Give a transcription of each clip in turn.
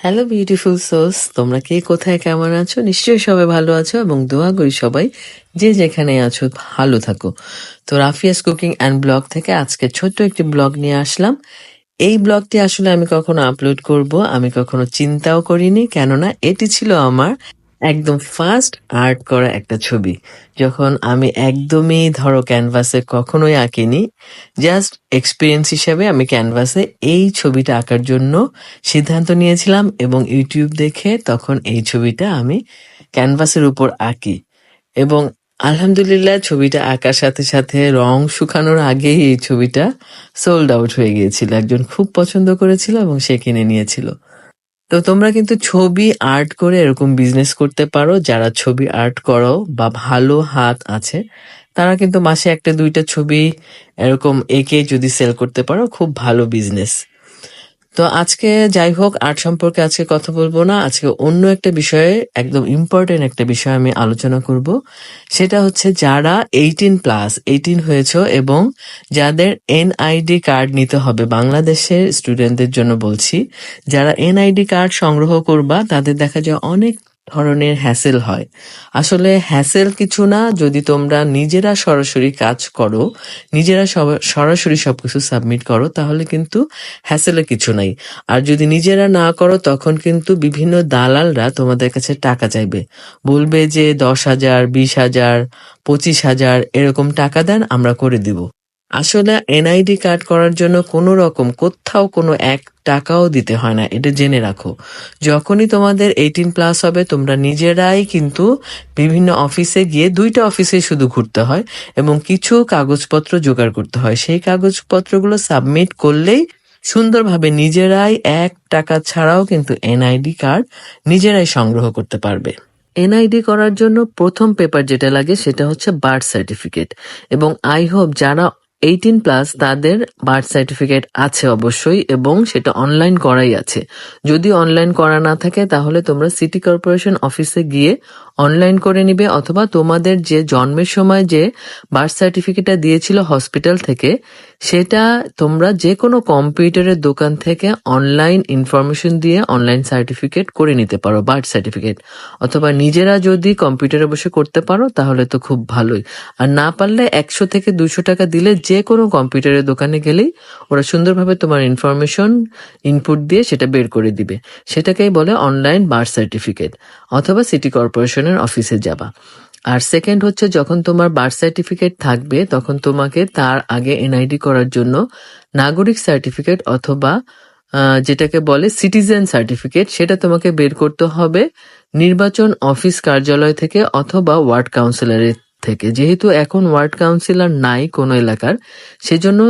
Hello beautiful sows তোমরা কে, কোথায়, কেমন আছো? নিশ্চয়ই সবাই ভালো আছো এবং দোয়া করি সবাই যে যেখানে আছো, ভালো থাকো। তো রাফিয়াস কুকিং অ্যান্ড ব্লগ থেকে আজকে ছোট্ট একটি ব্লগ নিয়ে আসলাম। এই ব্লগটি আসলে আমি কখনো আপলোড করব, আমি কখনো চিন্তাও করিনি, কেননা এটি ছিল আমার একদম ফার্স্ট আর্ট করা একটা ছবি, যখন আমি একদমই ধরো ক্যানভাসে কখনোই আঁকিনি জাস্ট এক্সপিরিয়েন্স হিসাবে আমি ক্যানভাসে এই ছবিটা আঁকার জন্য সিদ্ধান্ত নিয়েছিলাম এবং ইউটিউব দেখে তখন এই ছবিটা আমি ক্যানভাসের উপর আঁকি। এবং আলহামদুলিল্লাহ ছবিটা আঁকার সাথে সাথে রং শুকানোর আগেই এই ছবিটা সোল্ড আউট হয়ে গিয়েছিল। একজন খুব পছন্দ করেছিল এবং সে কিনে নিয়েছিল। তো তোমরা কিন্তু ছবি আর্ট করে এরকম বিজনেস করতে পারো। যারা ছবি আর্ট করো বা ভালো হাত আছে, তারা কিন্তু মাসে একটা দুইটা ছবি এরকম এঁকে যদি সেল করতে পারো, খুব ভালো বিজনেস তো আজকে যাই হোক, আর্ট সম্পর্কে আজকে কথা বলব না। আজকে অন্য একটা বিষয়ে, একদম ইম্পর্টেন্ট একটা বিষয় আমি আলোচনা করব। সেটা হচ্ছে যারা এইটিন প্লাস এইটিন হয়েছ এবং যাদের এনআইডি কার্ড নিতে হবে, বাংলাদেশের স্টুডেন্টদের জন্য বলছি, যারা এনআইডি কার্ড সংগ্রহ করবা, তাদের দেখা যায় অনেক ধরনের হ্যাসেল হয়। আসলে হ্যাসেল কিছু না, যদি তোমরা নিজেরা সরাসরি কাজ করো, নিজেরা সরাসরি সব- সবকিছু সাবমিট করো, তাহলে কিন্তু হ্যাসেলে কিছু নাই। আর যদি নিজেরা না করো, তখন কিন্তু বিভিন্ন দালালরা তোমাদের কাছে টাকা চাইবে। বলবে যে দশ হাজার, বিশ হাজার, পঁচিশ হাজার এরকম টাকা দেন, আমরা করে দিব। আসলে এনআইডি কার্ড করার জন্য কোনো রকম, কোথাও কোনো এক টাকাও দিতে হয় না, এটা জেনে রাখো। যখনই তোমাদের এইটিন প্লাস হবে, তোমরা নিজেরাই কিন্তু বিভিন্ন অফিসে গিয়ে দুইটা অফিসে শুধু ঘুরতে হয় এবং কিছু কাগজপত্র জোগাড় করতে হয়। সেই কাগজপত্রগুলো সাবমিট করলেই সুন্দরভাবে নিজেরাই এক টাকা ছাড়াও কিন্তু এনআইডি কার্ড নিজেরাই সংগ্রহ করতে পারবে। এনআইডি করার জন্য প্রথম পেপার যেটা লাগে সেটা হচ্ছে বার্থ সার্টিফিকেট। এবং আই হোপ যারা এইটিন প্লাস তাদের বার্থ সার্টিফিকেট আছে অবশ্যই এবং সেটা অনলাইন করাই আছে। যদি অনলাইন করা না থাকে, তাহলে তোমরা সিটি কর্পোরেশন অফিসে গিয়ে অনলাইন করে নিবে অথবা তোমাদের যে জন্মের সময় যে বার্থ সার্টিফিকেটটা দিয়েছিল হসপিটাল থেকে সেটা তোমরা যে কোনো কম্পিউটারের দোকান থেকে অনলাইন ইনফরমেশন দিয়ে অনলাইন সার্টিফিকেট করে নিতে পারো বার্থ সার্টিফিকেট অথবা নিজেরা যদি কম্পিউটারে বসে করতে পারো, তাহলে তো খুব ভালোই। আর না পারলে একশো থেকে দুশো টাকা দিলে যে কোনো কম্পিউটারের দোকানে গেলেই ওরা সুন্দরভাবে তোমার ইনফরমেশন ইনপুট দিয়ে সেটা বের করে দিবে। সেটাকেই বলে অনলাইন বার্থ সার্টিফিকেট অথবা সিটি কর্পোরেশনের অফিসে যাবা। আর সেকেন্ড হচ্ছে যখন তোমার বার্থ সার্টিফিকেট থাকবে, তখন তোমাকে তার আগে এনআইডি করার জন্য নাগরিক সার্টিফিকেট অথবা যেটাকে বলে সিটিজেন সার্টিফিকেট সেটা তোমাকে বের করতে হবে নির্বাচন অফিস কার্যালয় থেকে অথবা ওয়ার্ড কাউন্সিলরের থেকে। যেহেতু এখন ওয়ার্ড কাউন্সিলর নাই কোনো এলাকার, সেজন্য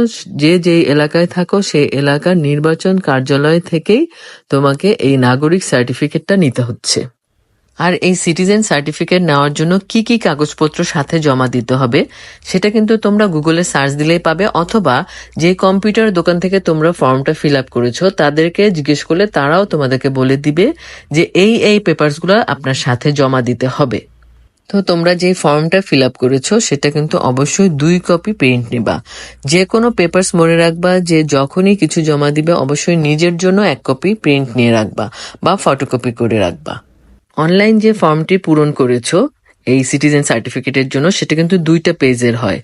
যে যে এলাকায় থাকো, সেই এলাকার নির্বাচন কার্যালয় থেকেই তোমাকে এই নাগরিক সার্টিফিকেটটা নিতে হচ্ছে। আর এই সিটিজেন সার্টিফিকেট নেওয়ার জন্য কি কি কাগজপত্র সাথে জমা দিতে হবে, সেটা কিন্তু তোমরা গুগলে সার্চ দিলেই পাবে, অথবা যে কম্পিউটার দোকান থেকে তোমরা ফর্মটা ফিল আপ করেছ, তাদেরকে জিজ্ঞেস করলে তারাও তোমাদেরকে বলে দিবে যে এই এই পেপারসগুলো আপনার সাথে জমা দিতে হবে। তো তোমরা যে ফর্মটা ফিল আপ করেছ, সেটা কিন্তু অবশ্যই দুই কপি প্রিন্ট নিবা। যে কোনো পেপারস মনে রাখবা যে যখনই কিছু জমা দিবে, অবশ্যই নিজের জন্য এক কপি প্রিন্ট নিয়ে রাখবা, বা ফটোকপি করে রাখবা। অনলাইন যে ফর্মটি পূরণ করেছ, এই সিটিজেন সার্টিফিকেটের জন্য, সেটা কিন্তু দুইটা পেজের হয়।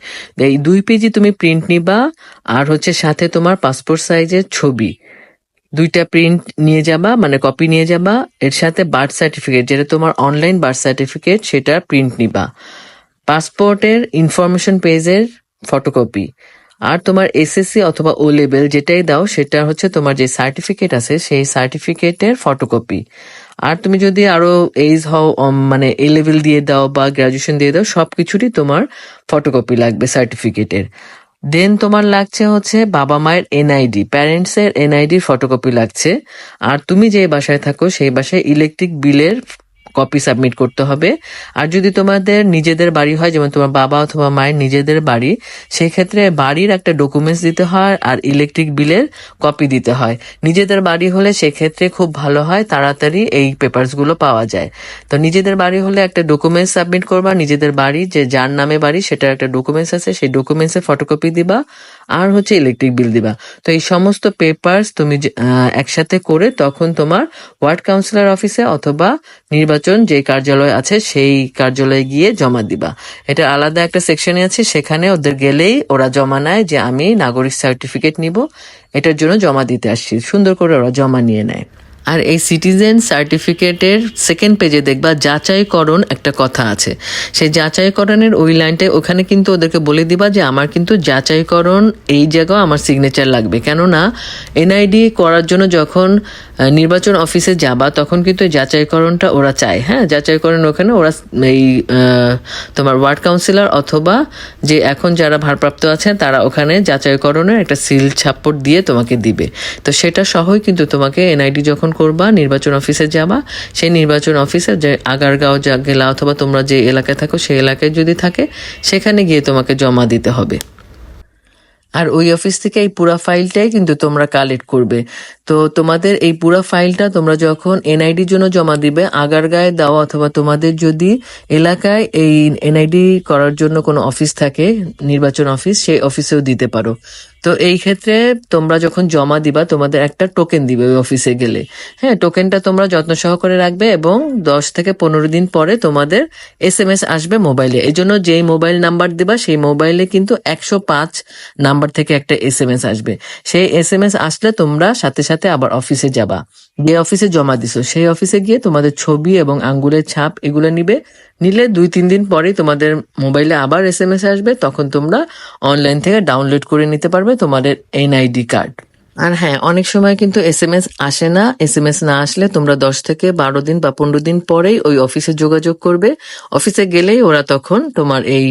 এই দুই পেজই তুমি প্রিন্ট নিবা, আর হচ্ছে সাথে তোমার পাসপোর্ট সাইজের ছবি। দুইটা প্রিন্ট নিয়ে যাবা মানে কপি নিয়ে যাবা, এর সাথে বার্থ সার্টিফিকেট যেটা তোমার অনলাইন বার্থ সার্টিফিকেট সেটা প্রিন্ট নিবা। পাসপোর্টের ইনফরমেশন পেজের ফটোকপি আর তোমার এসএসসি অথবা ও লেভেল যেটাই দাও, সেটা হচ্ছে তোমার যে সার্টিফিকেট আছে, সেই সার্টিফিকেটের ফটোকপি আর তুমি যদি আরও এইজ হও মানে এ লেভেল দিয়ে দাও বা গ্রাজুয়েশন দিয়ে দাও, সবকিছুরই তোমার ফটোকপি লাগবে সার্টিফিকেটের দেন তোমার লাগছে হচ্ছে বাবা মায়ের এনআইডি প্যারেন্টস এর এনআইডির ফটোকপি লাগছে। আর তুমি যে বাসায় থাকো, সেই বাসায় ইলেকট্রিক বিলের কপি সাবমিট করতে হবে। আর যদি তোমাদের নিজেদের বাড়ি হয়, যেমন তোমার বাবা অথবা মায়ের নিজেদের বাড়ি সেই ক্ষেত্রে বাড়ির একটা ডকুমেন্টস দিতে হয় আর ইলেকট্রিক বিলের কপি দিতে হয়। নিজেদের বাড়ি হলে সেক্ষেত্রে খুব ভালো হয়, তাড়াতাড়ি এই পেপারসগুলো পাওয়া যায়। তো নিজেদের বাড়ি হলে একটা ডকুমেন্টস সাবমিট করবা, নিজেদের বাড়ি, যে যার নামে বাড়ি, সেটার একটা ডকুমেন্টস আছে, সেই ডকুমেন্টসের ফটোকপি দিবা আর হচ্ছে ইলেকট্রিক বিল দিবা। তো এই সমস্ত পেপারস তুমি একসাথে করে তখন তোমার ওয়ার্ড কাউন্সিলর অফিসে অথবা নির্বাচন যে কার্যালয় আছে সেই কার্যালয়ে গিয়ে জমা দিবা। এটা আলাদা একটা সেকশনে আছে, সেখানে ওদের গেলেই ওরা জমা নেয় যে আমি নাগরিক সার্টিফিকেট নিব, এটার জন্য জমা দিতে আসছি। সুন্দর করে ওরা জমা নিয়ে নেয়। আর এই সিটিজেন সার্টিফিকেটের সেকেন্ড পেজে দেখবা যাচাইকরণ একটা কথা আছে। সেই যাচাইকরণের ওই লাইনটায় ওখানে কিন্তু ওদেরকে বলে দিবা যে আমার কিন্তু যাচাইকরণ এই জায়গাও আমার সিগনেচার লাগবে। কেননা এনআইডি করার জন্য যখন নির্বাচন অফিসে যাবা, তখন কিন্তু যাচাইকরণটা ওরা চায়। হ্যাঁ যাচাইকরণ ওখানে ওরা এই তোমার ওয়ার্ড কাউন্সিলর অথবা যে এখন যারা ভারপ্রাপ্ত আছেন, তারা ওখানে যাচাইকরণের একটা সিল ছাপ্পড় দিয়ে তোমাকে দিবে। তো সেটা সহই কিন্তু তোমাকে এনআইডি যখন করবা, নির্বাচন অফিসে যাবা, সেই নির্বাচন অফিসে যে আগারগাঁও যা গেলা অথবা তোমরা যে এলাকায় থাকো, সেই এলাকায় যদি থাকে, সেখানে গিয়ে তোমাকে জমা দিতে হবে। আর ওই অফিস থেকে এই পুরা ফাইলটাই কিন্তু তোমরা কালেক্ট করবে। তো তোমাদের এই পুরা ফাইলটা তোমরা যখন এনআইডির জন্য জমা দিবে, আগারগাঁয়ে দাও অথবা তোমাদের যদি এলাকায় এই এনআইডি করার জন্য কোনো অফিস থাকে, নির্বাচন অফিস সেই অফিসেও দিতে পারো। তো এই ক্ষেত্রে তোমরা যখন জমা দিবা, তোমাদের একটা টোকেন দিবে ওই অফিসে গেলে। হ্যাঁ টোকেনটা তোমরা যত্ন সহকারে রাখবে এবং দশ থেকে পনেরো দিন পরে তোমাদের এস এম এস আসবে মোবাইলে এই জন্য যেই মোবাইল নাম্বার দিবা, সেই মোবাইলে কিন্তু একশো পাঁচ নাম্বার থেকে একটা এস এম এস আসবে। সেই এস এম এস আসলে তোমরা সাথে সাথে আবার অফিসে যাবা। যে অফিসে জমা দিছো, সেই অফিসে গিয়ে তোমাদের ছবি এবং আঙ্গুলের ছাপ এগুলো নিবে। নিলে দুই, তিন দিন পরেই তোমাদের মোবাইলে আবার এস এম এস আসবে, তখন তোমরা অনলাইন থেকে ডাউনলোড করে নিতে পারবে তোমাদের এনআইডি কার্ড আর হ্যাঁ অনেক সময় কিন্তু এস এম এস আসে না। এস এম এস না আসলে তোমরা দশ থেকে বারো দিন বা পনেরো দিন পরেই ওই অফিসে যোগাযোগ করবে। অফিসে গেলেই ওরা তখন তোমার এই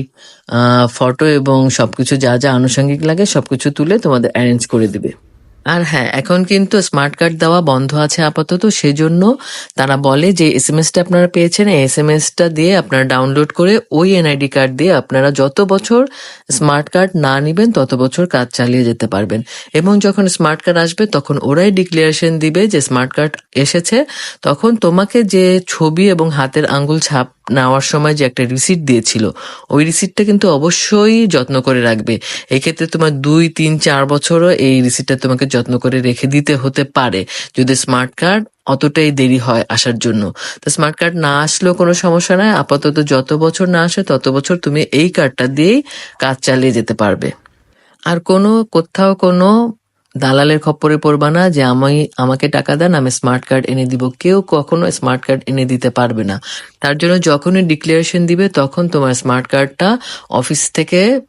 ফটো এবং সবকিছু যা যা আনুষঙ্গিক লাগে সবকিছু তুলে তোমাদের অ্যারেঞ্জ করে দিবে। আর হ্যাঁ এখন কিন্তু স্মার্ট কার্ড দেওয়া বন্ধ আছে আপাতত, সেজন্য তারা বলে যে এস এম এসটা আপনারা পেয়েছেন, এই এস এম এসটা দিয়ে আপনারা ডাউনলোড করে ওই এনআইডি কার্ড দিয়ে আপনারা যত বছর স্মার্ট কার্ড না নিবেন, তত বছর কাজ চালিয়ে যেতে পারবেন। এবং যখন স্মার্ট কার্ড আসবে, তখন ওরাই ডিক্লারেশন দিবে যে স্মার্ট কার্ড এসেছে। তখন তোমাকে যে ছবি এবং হাতের আঙ্গুল ছাপ নেওয়ার সময় যে একটা রিসিট দিয়েছিল, ওই রিসিটটা কিন্তু অবশ্যই যত্ন করে রাখবে। এক্ষেত্রে তোমার দুই, তিন, চার বছরও এই রিসিটটা তোমাকে যত্ন করে রেখে দিতে হতে পারে, যদি স্মার্ট কার্ড অতটাই দেরি হয় আসার জন্য। তো স্মার্ট কার্ড না আসলেও কোনো সমস্যা নাই আপাতত যত বছর না আসে তত বছর তুমি এই কার্ডটা দিয়েই কাজ চালিয়ে যেতে পারবে। আর কোনো, কোথাও কোনো দালালের খপ্পরে পড়বা না যে আমি, আমাকে টাকা দেন, আমি স্মার্ট কার্ড এনে দিব। কেউ কখনো স্মার্ট কার্ড এনে দিতে পারবে না। তার জন্য যখনই ডিক্লারেশন দিবে, তখন তোমার স্মার্ট কার্ডটা অফিস থেকে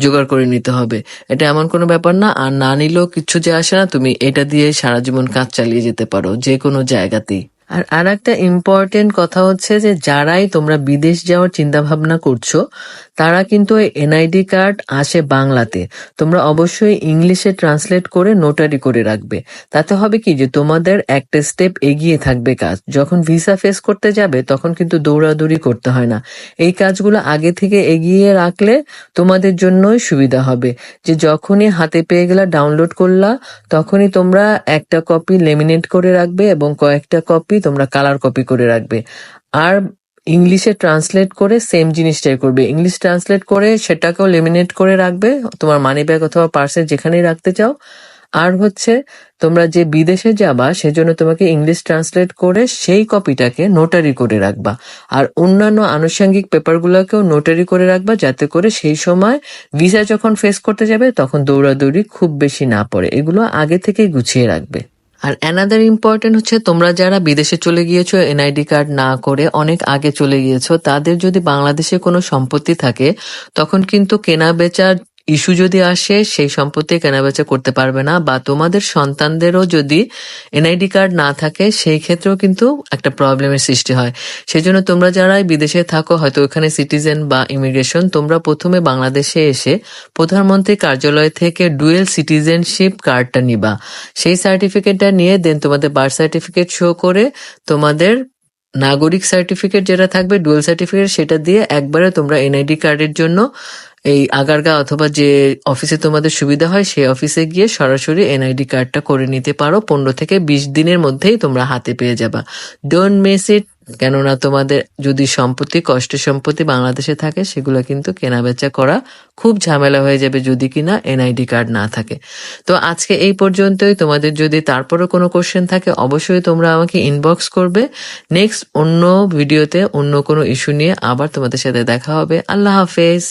জোগাড় করে নিতে হবে। এটা এমন কোনো ব্যাপার না, আর না নিলেও কিচ্ছু যে আসে না, তুমি এটা দিয়ে সারা জীবন কাজ চালিয়ে যেতে পারো, যে কোনো জায়গাতেই। আর আর একটা ইম্পর্টেন্ট কথা হচ্ছে যে, যারাই তোমরা বিদেশ যাওয়ার চিন্তা ভাবনা করছ তারা কিন্তু এনআইডি কার্ড আসে বাংলাতে। তোমরা অবশ্যই ইংলিশে ট্রান্সলেট করে নোটারি করে রাখবে। তাতে হবে কি যে তোমাদের একটা স্টেপ এগিয়ে থাকবে কাজ। যখন ভিসা ফেস করতে যাবে, তখন কিন্তু দৌড়াদৌড়ি করতে হয় না। এই কাজগুলো আগে থেকে এগিয়ে রাখলে তোমাদের জন্যই সুবিধা হবে। যে যখনই হাতে পেয়ে গেলা ডাউনলোড করলা, তখনই তোমরা একটা কপি লেমিনেট করে রাখবে এবং কয়েকটা কপি তোমরা কালার কপি করে রাখবে। আর ইংলিশে ট্রান্সলেট করে সেম জিনিসটাই করবে। ইংলিশ ট্রান্সলেট করে সেটাকেও লেমিনেট করে রাখবে, তোমার মানি ব্যাগ অথবা পার্সে যেখানেই রাখতে চাও। আর হচ্ছে, তোমরা যে বিদেশে যাবা, সেজন্য তোমাকে ইংলিশ ট্রান্সলেট করে সেই কপিটাকে নোটারি করে রাখবা। আর অন্যান্য আনুষঙ্গিক পেপারগুলোকেও নোটারি করে রাখবা, যাতে করে সেই সময় ভিসা যখন ফেস করতে যাবে, তখন দৌড়াদৌড়ি খুব বেশি না পড়ে। এগুলো আগে থেকেই গুছিয়ে রাখবে। আর অ্যানাদার ইম্পর্টেন্ট হচ্ছে, তোমরা যারা বিদেশে চলে গিয়েছো এনআইডি কার্ড না করে অনেক আগে চলে গিয়েছো, তাদের যদি বাংলাদেশে কোনো সম্পত্তি থাকে, তখন কিন্তু কেনা বেচার ইস্যু যদি আসে, সেই সম্পত্তি কেনাবেচা করতে পারবে না, বা তোমাদের সন্তানদেরও যদি এনআইডি কার্ড না থাকে, সেই ক্ষেত্রেও কিন্তু একটা প্রবলেমের সৃষ্টি হয়। সেই জন্য তোমরা যারা বিদেশে থাকো, হয়তো ওখানে সিটিজেন বা ইমিগ্রেশন, তোমরা প্রথমে বাংলাদেশে এসে প্রধানমন্ত্রী কার্যালয় থেকে ডুয়েল সিটিজেনশিপ কার্ডটা নিবা। সেই সার্টিফিকেটটা নিয়ে, দেন তোমাদের বার্থ সার্টিফিকেট শো করে, তোমাদের নাগরিক সার্টিফিকেট যেটা থাকবে, ডুয়েল সার্টিফিকেট, সেটা দিয়ে একবারে তোমরা এনআইডি কার্ডের জন্য এই আগারগা অথবা যে অফিসে তোমাদের সুবিধা হয়, সেই অফিসে গিয়ে সরাসরি এনআইডি কার্ডটা করে নিতে পারো। পনেরো থেকে বিশ দিনের মধ্যেই তোমরা হাতে পেয়ে যাবা। ডোন্ট মিস ইট কেননা তোমাদের যদি সম্পত্তি কষ্ট সম্পত্তি বাংলাদেশে থাকে, সেগুলো কিন্তু কেনা বেচা করা খুব ঝামেলা হয়ে যাবে যদি কিনা এনআইডি কার্ড না থাকে। তো আজকে এই পর্যন্তই। তোমাদের যদি তারপরে কোনো কোশ্চেন থাকে, অবশ্যই তোমরা আমাকে ইনবক্স করবে। নেক্সট অন্য ভিডিওতে অন্য কোনো ইস্যু নিয়ে আবার তোমাদের সাথে দেখা হবে। আল্লাহ হাফেজ।